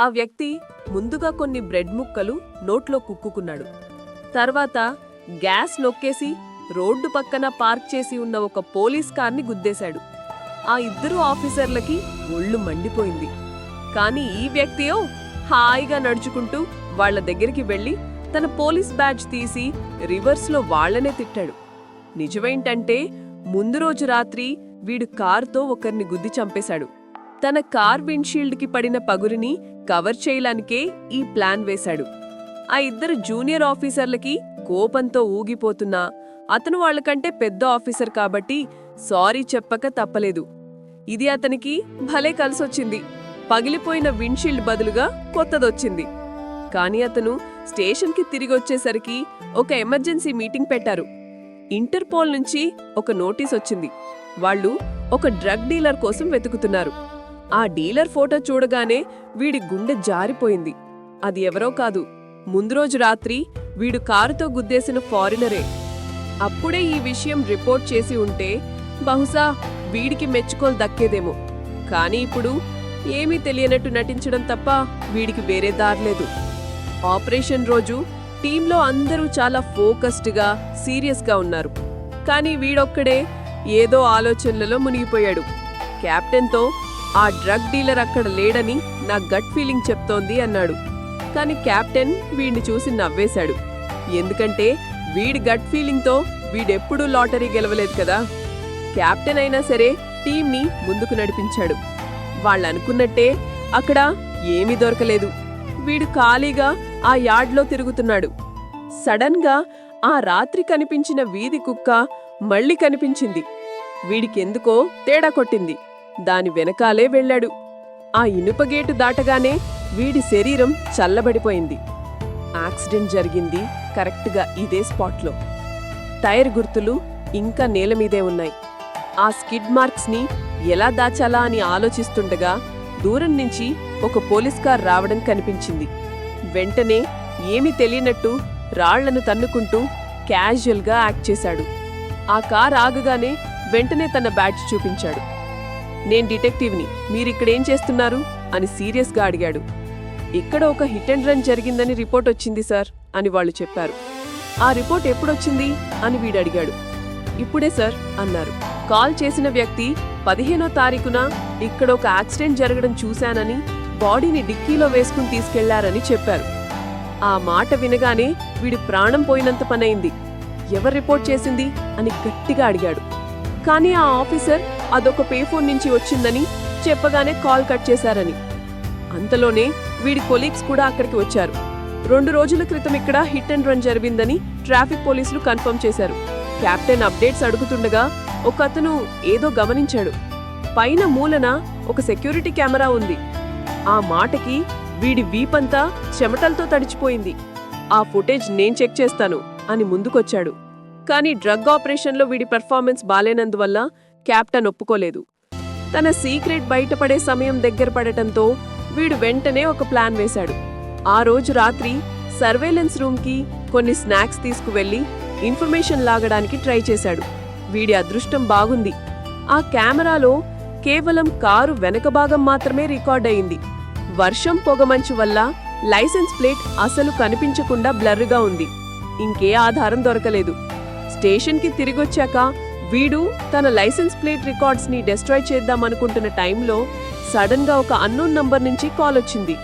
ఆ వ్యక్తి ముందుగా కొన్ని బ్రెడ్ ముక్కలు నోట్లో కుక్కుకున్నాడు. తర్వాత గ్యాస్ నొక్కేసి రోడ్డు పక్కన పార్క్ చేసి ఉన్న ఒక పోలీస్ కార్ని గుద్దేశాడు. ఆ ఇద్దరు ఆఫీసర్లకి ఒళ్ళు మండిపోయింది. కానీ ఈ వ్యక్తియో హాయిగా నడుచుకుంటూ వాళ్ళ దగ్గరికి వెళ్ళి తన పోలీస్ బ్యాడ్జ్ తీసి రివర్స్లో వాళ్ళనే తిట్టాడు. నిజమేంటంటే ముందు రోజు రాత్రి వీడు కారుతో ఒకరిని గుద్ది చంపేశాడు. తన కార్ విండ్షీల్డ్కి పడిన పగురిని కవర్ చేయడానికే ఈ ప్లాన్ వేశాడు. ఆ ఇద్దరు జూనియర్ ఆఫీసర్లకి కోపంతో ఊగిపోతున్నా అతను వాళ్ళకంటే పెద్ద ఆఫీసర్ కాబట్టి సారీ చెప్పక తప్పలేదు. ఇది అతనికి భలే కలిసొచ్చింది. పగిలిపోయిన విండ్షీల్డ్ బదులుగా కొత్తదొచ్చింది. కానీ అతను స్టేషన్కి తిరిగొచ్చేసరికి ఒక ఎమర్జెన్సీ మీటింగ్ పెట్టారు. ఇంటర్పోల్ నుంచి ఒక నోటీస్ వచ్చింది వాళ్ళు ఒక డ్రగ్ డీలర్ కోసం వెతుకుతున్నారు. ఆ డీలర్ ఫోటో చూడగానే వీడి గుండె జారిపోయింది. అది ఎవరో కాదు ముందు రోజు రాత్రి వీడు కారుతో గుద్దేసిన ఫారినరే. అప్పుడే ఈ విషయం రిపోర్ట్ చేసి ఉంటే బహుశా వీడికి మెచ్చుకోలు దక్కేదేమో. కానీ ఇప్పుడు ఏమీ తెలియనట్టు నటించడం తప్ప వీడికి వేరే దారిలేదు ఆపరేషన్ రోజు టీంలో అందరూ చాలా ఫోకస్డ్గా సీరియస్గా ఉన్నారు. కానీ వీడొక్కడే ఏదో ఆలోచనలలో మునిగిపోయాడు. కెప్టెన్తో ఆ డ్రగ్ డీలర్ అక్కడ లేడని నా గట్ ఫీలింగ్ చెప్తోంది అన్నాడు. కానీ కెప్టెన్ వీడిని చూసి నవ్వేశాడు. ఎందుకంటే వీడి గట్ ఫీలింగ్తో వీడెప్పుడూ లాటరీ గెలవలేదు కదా. కెప్టెన్ అయినా సరే టీంని ముందుకు నడిపించాడు. వాళ్ళనుకున్నట్టే అక్కడ ఏమీ దొరకలేదు. వీడు ఖాళీగా ఆ యార్డ్లో తిరుగుతున్నాడు. సడన్గా ఆ రాత్రి కనిపించిన వీధి కుక్క మళ్ళీ కనిపించింది. వీడికెందుకో తేడా కొట్టింది. దాని వెనకాలే వెళ్ళాడు. ఆ ఇనుప గేటు దాటగానే వీడి శరీరం చల్లబడిపోయింది. యాక్సిడెంట్ జరిగింది కరెక్ట్గా ఇదే స్పాట్లో. టైర్ గుర్తులు ఇంకా నేల మీదే ఉన్నాయి. ఆ స్కిడ్ మార్క్స్ని ఎలా దాచాలా అని ఆలోచిస్తుండగా దూరం నుంచి ఒక పోలీస్ కార్ రావడం కనిపించింది. వెంటనే ఏమీ తెలియనట్టు రాళ్ళను తన్నుకుంటూ క్యాజువల్గా యాక్ట్ చేశాడు. ఆ కార్ ఆగగానే వెంటనే తన బ్యాడ్జ్ చూపించాడు. నేను డిటెక్టివ్ని మీరిక్కడేం చేస్తున్నారు? అని సీరియస్గా అడిగాడు. ఇక్కడ ఒక హిట్ అండ్ రన్ జరిగిందని రిపోర్ట్ వచ్చింది సార్ అని వాళ్ళు చెప్పారు. ఆ రిపోర్ట్ ఎప్పుడొచ్చింది? అని వీడు అడిగాడు ఇప్పుడే సార్ అన్నారు. కాల్ చేసిన వ్యక్తి పదిహేనో తారీఖున ఇక్కడ ఒక యాక్సిడెంట్ జరగడం చూశానని బాడీని డిక్కీలో వేసుకుని తీసుకెళ్ళారని చెప్పారు. ఆ మాట వినగానే వీడి ప్రాణం పోయినంత పనైంది. ఎవరు రిపోర్ట్ చేసింది? అని గట్టిగా అడిగాడు. కానీ ఆ ఆఫీసర్ అదొక పే ఫోన్ నుంచి వచ్చిందని చెప్పగానే కాల్ కట్ చేశారని. అంతలోనే వీడి కొలీగ్స్ కూడా అక్కడికి వచ్చారు. రెండు రోజుల క్రితం ఇక్కడ హిట్ అండ్ రన్ జరిగిందని ట్రాఫిక్ పోలీసులు కన్ఫర్మ్ చేశారు. కెప్టెన్ అప్డేట్స్ అడుగుతుండగా ఒక అతను ఏదో గమనించాడు. పైన మూలన ఒక సెక్యూరిటీ కెమెరా ఉంది. ఆ మాటకి వీడి వీపంతా చెమటలతో తడిచిపోయింది. ఆ ఫుటేజ్ నేను చెక్ చేస్తాను అని ముందుకొచ్చాడు. కానీ డ్రగ్ ఆపరేషన్లో వీడి పెర్ఫార్మెన్స్ బాలేనందువల్ల క్యాప్టెన్ ఒప్పుకోలేదు. తన సీక్రెట్ బయటపడే సమయం దగ్గర పడటంతో వీడు వెంటనే ఒక ప్లాన్ వేశాడు. ఆ రోజు రాత్రి సర్వేలెన్స్ రూమ్కి కొన్ని స్నాక్స్ తీసుకువెళ్ళి ఇన్ఫర్మేషన్ లాగడానికి ట్రై చేశాడు. వీడి అదృష్టం బాగుంది. ఆ కెమెరాలో కేవలం కారు వెనక భాగం మాత్రమే రికార్డ్ అయింది. వర్షం పొగమంచు వల్ల లైసెన్స్ ప్లేట్ అసలు కనిపించకుండా బ్లర్గా ఉంది. ఇంకే ఆధారం దొరకలేదు. స్టేషన్కి తిరిగొచ్చాక వీడు తన లైసెన్స్ ప్లేట్ రికార్డ్స్ని డెస్ట్రాయ్ చేద్దామనుకుంటున్న టైంలో సడన్గా ఒక అన్నోన్ నంబర్ నుంచి కాల్ వచ్చింది